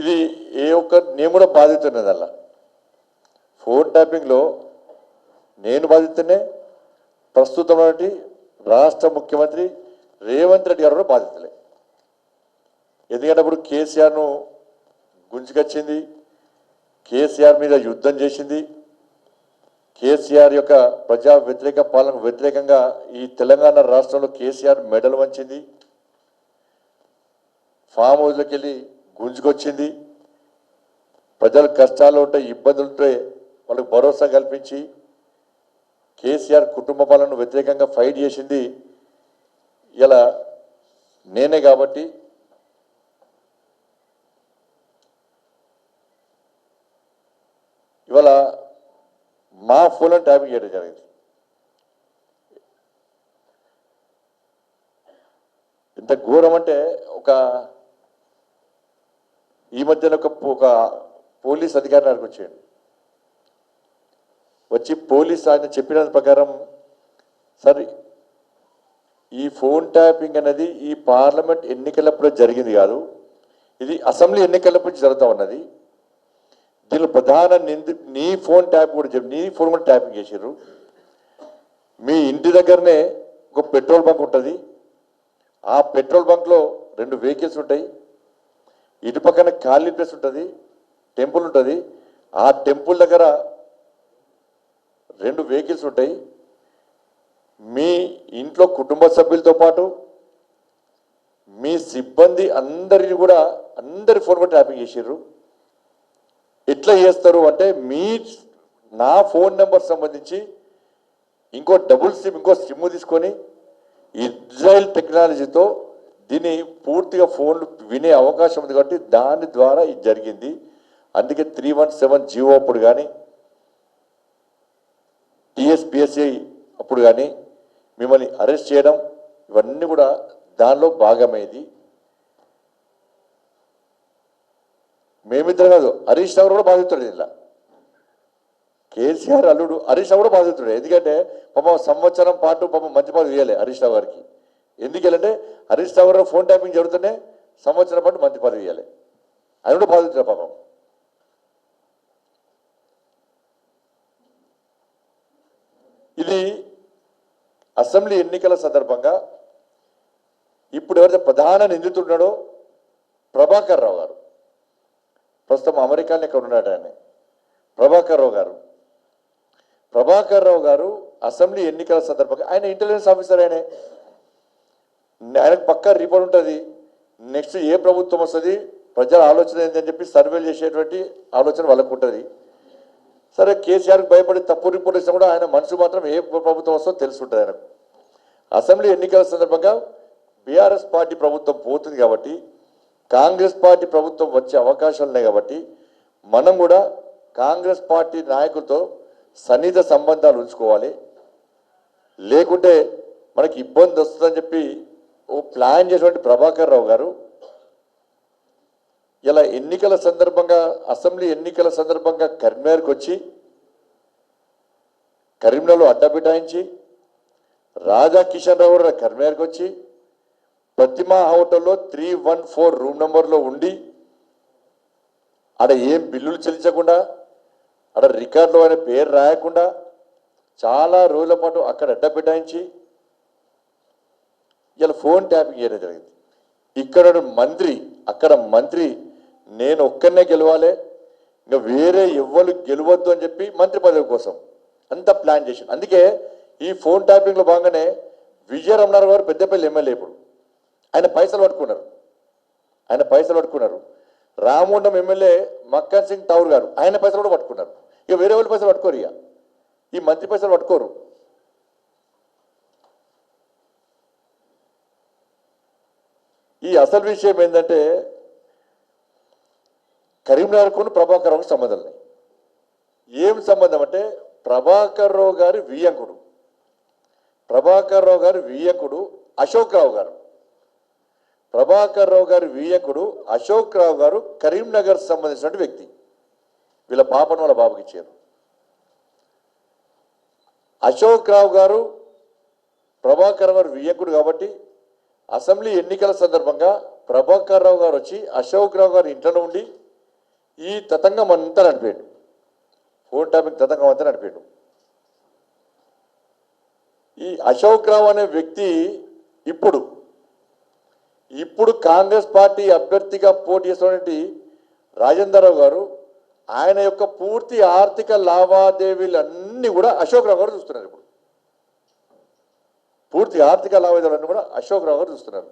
ఇది ఏ ఒక్క నేను కూడా బాధితున్నది అలా ఫోన్ ట్యాపింగ్లో నేను బాధితున్నే ప్రస్తుతం రాష్ట్ర ముఖ్యమంత్రి రేవంత్ రెడ్డి గారు కూడా బాధితులే. ఎందుకంటే అప్పుడు కేసీఆర్ను గుంజుకొచ్చింది కేసీఆర్ మీద యుద్ధం చేసింది. కేసీఆర్ యొక్క ప్రజా వ్యతిరేక పాలనకు వ్యతిరేకంగా ఈ తెలంగాణ రాష్ట్రంలో కేసీఆర్ మెడల్ వంచింది. ఫామ్ హౌస్లోకి వెళ్ళి గుంజుకొచ్చింది. ప్రజలు కష్టాలు ఉంటే ఇబ్బందులు ఉంటే వాళ్ళకి భరోసా కల్పించి కేసీఆర్ కుటుంబ పాలనను వ్యతిరేకంగా ఫైట్ చేసింది. ఇలా నేనే కాబట్టి ఇవాళ మా ఫోన్లో ట్యాపింగ్ చేయడం జరిగింది. ఎంత ఘోరం అంటే ఒక ఈ మధ్యన ఒక ఒక పోలీస్ అధికారి నాకు వచ్చాడు. వచ్చి పోలీస్ ఆయన చెప్పిన ప్రకారం సార్ ఈ ఫోన్ ట్యాపింగ్ అనేది ఈ పార్లమెంట్ ఎన్నికలప్పుడు జరిగింది కాదు ఇది అసెంబ్లీ ఎన్నికలప్పుడు జరుగుతూ ఉన్నది. దీనిలో ప్రధాన నింది నీ ఫోన్ ట్యాప్ కూడా చెప్పి నీ ఫోన్ కూడా ట్యాపింగ్ చేసారు మీ ఇంటి దగ్గరనే ఒక పెట్రోల్ బంక్ ఉంటుంది. ఆ పెట్రోల్ బంక్లో రెండు వెహికల్స్ ఉంటాయి. ఇటు పక్కన ఖాళీ ప్లేస్ ఉంటుంది టెంపుల్ ఉంటుంది. ఆ టెంపుల్ దగ్గర రెండు వెహికల్స్ ఉంటాయి. మీ ఇంట్లో కుటుంబ సభ్యులతో పాటు మీ సిబ్బంది అందరిని కూడా అందరి ఫోన్ కూడా ట్యాపింగ్ చేసారు ఎట్లా చేస్తారు అంటే మీ నా ఫోన్ నెంబర్ సంబంధించి ఇంకో డబుల్ సిమ్ ఇంకో సిమ్ తీసుకొని ఇజ్రాయెల్ టెక్నాలజీతో దీన్ని పూర్తిగా ఫోన్లు వినే అవకాశం ఉంది కాబట్టి దాని ద్వారా ఇది జరిగింది. అందుకే త్రీ వన్ సెవెన్ జియో అప్పుడు కానీ టీఎస్పిఎస్ఐ అప్పుడు కానీ మిమ్మల్ని అరెస్ట్ చేయడం ఇవన్నీ కూడా దానిలో భాగమైంది. మేమిద్దరం కాదు హరీష్ రావు కూడా బాధితుడు ఇలా కేసీఆర్ అల్లుడు హరీష్ రావు కూడా బాధితుడు. ఎందుకంటే పాపం సంవత్సరం పాటు పాపం మంచి పాలు చేయాలి హరీష్ రావు గారికి. ఎందుకంటే హరీష్ రావు ఫోన్ ట్యాపింగ్ జరుగుతూనే సంవత్సరం పాటు మంత్రి పదవి ఇవ్వాలి. ఆయన కూడా బాధితుడు పాపం. ఇది అసెంబ్లీ ఎన్నికల సందర్భంగా ఇప్పుడు ఎవరైతే ప్రధాన నిందితున్నాడో ప్రభాకర్ రావు గారు. ప్రస్తుతం అమెరికాలో ఇక్కడ ఉన్నాడు ఆయన? ప్రభాకర్ రావు గారు. ప్రభాకర్ రావు గారు అసెంబ్లీ ఎన్నికల సందర్భంగా ఆయన ఇంటెలిజెన్స్ ఆఫీసర్ ఆయనే. ఆయనకు పక్కా రిపోర్ట్ ఉంటుంది. నెక్స్ట్ ఏ ప్రభుత్వం వస్తుంది ప్రజల ఆలోచన ఏంటని చెప్పి సర్వేలు చేసేటువంటి ఆలోచన వాళ్ళకు ఉంటుంది. సరే కేసీఆర్కి భయపడి తప్పు రిపోర్ట్ ఇచ్చినా కూడా ఆయన మనసు మాత్రం ఏ ప్రభుత్వం వస్తుందో తెలుసుంటుంది ఆయనకు. అసెంబ్లీ ఎన్నికల సందర్భంగా బీఆర్ఎస్ పార్టీ ప్రభుత్వం పోతుంది కాబట్టి కాంగ్రెస్ పార్టీ ప్రభుత్వం వచ్చే అవకాశాలు ఉన్నాయి కాబట్టి మనం కూడా కాంగ్రెస్ పార్టీ నాయకులతో సన్నిహిత సంబంధాలు ఉంచుకోవాలి. లేకుంటే మనకి ఇబ్బంది వస్తుందని చెప్పి ప్లాన్ చేసినటువంటి ప్రభాకర్ రావు గారు ఇలా ఎన్నికల సందర్భంగా అసెంబ్లీ ఎన్నికల సందర్భంగా కరీంనగర్కి వచ్చి కరీంనగర్లో అడ్డబిటాయించి రాజా కిషన్ రావు గారు కరీంనగర్కి వచ్చి ప్రతిమా హోటల్లో త్రీ వన్ ఫోర్ రూమ్ నెంబర్లో ఉండి ఆడ ఏం బిల్లులు చెల్లించకుండా ఆడ రికార్డులో ఆయన పేరు రాయకుండా చాలా రోజుల పాటు అక్కడ అడ్డబిటాయించి ఇలా ఫోన్ ట్యాపింగ్ చేయడం జరిగింది. ఇక్కడ మంత్రి అక్కడ మంత్రి నేను ఒక్కనే గెలవాలి ఇంకా వేరే ఎవ్వరు గెలవద్దు అని చెప్పి మంత్రి పదవి కోసం అంతా ప్లాన్ చేసి అందుకే ఈ ఫోన్ ట్యాపింగ్లో భాగంగానే విజయ రమణారావు గారు పెద్దపల్లి ఎమ్మెల్యే ఇప్పుడు. ఆయన పైసలు పట్టుకున్నారు. ఆయన పైసలు పట్టుకున్నారు. రామగుండం ఎమ్మెల్యే మక్కన్ సింగ్ టౌర్ గారు ఆయన పైసలు కూడా పట్టుకున్నారు. ఇక వేరే వాళ్ళు పైసలు పట్టుకోరు ఇక. ఈ మంత్రి పైసలు పట్టుకోరు. ఈ అసలు విషయం ఏంటంటే కరీంనగర్కు ప్రభాకర్ రావుకు సంబంధం లేదు. ఏం సంబంధం అంటే ప్రభాకర్ రావు గారి వియ్యంకుడు ప్రభాకర్ రావు గారి వియకుడు అశోక్ రావు గారు. ప్రభాకర్ రావు గారి వియకుడు అశోక్ రావు గారు కరీంనగర్ సంబంధించిన వ్యక్తి. వీళ్ళ పాపను వాళ్ళ బాబుకి ఇచ్చారు. అశోక్ రావు గారు ప్రభాకర్ గారు వియకుడు కాబట్టి అసెంబ్లీ ఎన్నికల సందర్భంగా ప్రభాకర్ రావు గారు వచ్చి అశోక్ రావు గారి ఇంట్లో ఉండి ఈ తతంగం అంతా నడిపాడు ఫోన్ టాపిక్ తతంగం అంతా నడిపాడు ఈ అశోక్ రావు అనే వ్యక్తి ఇప్పుడు ఇప్పుడు కాంగ్రెస్ పార్టీ అభ్యర్థిగా పోటీ చేస్తున్నటి రాజేందర్ రావు గారు ఆయన యొక్క పూర్తి ఆర్థిక లావాదేవీలన్నీ కూడా అశోక్ రావు గారు చూస్తున్నారు ఇప్పుడు. పూర్తి ఆర్థిక లావాదేవీలను కూడా అశోక్ రావు గారు చూస్తున్నారు.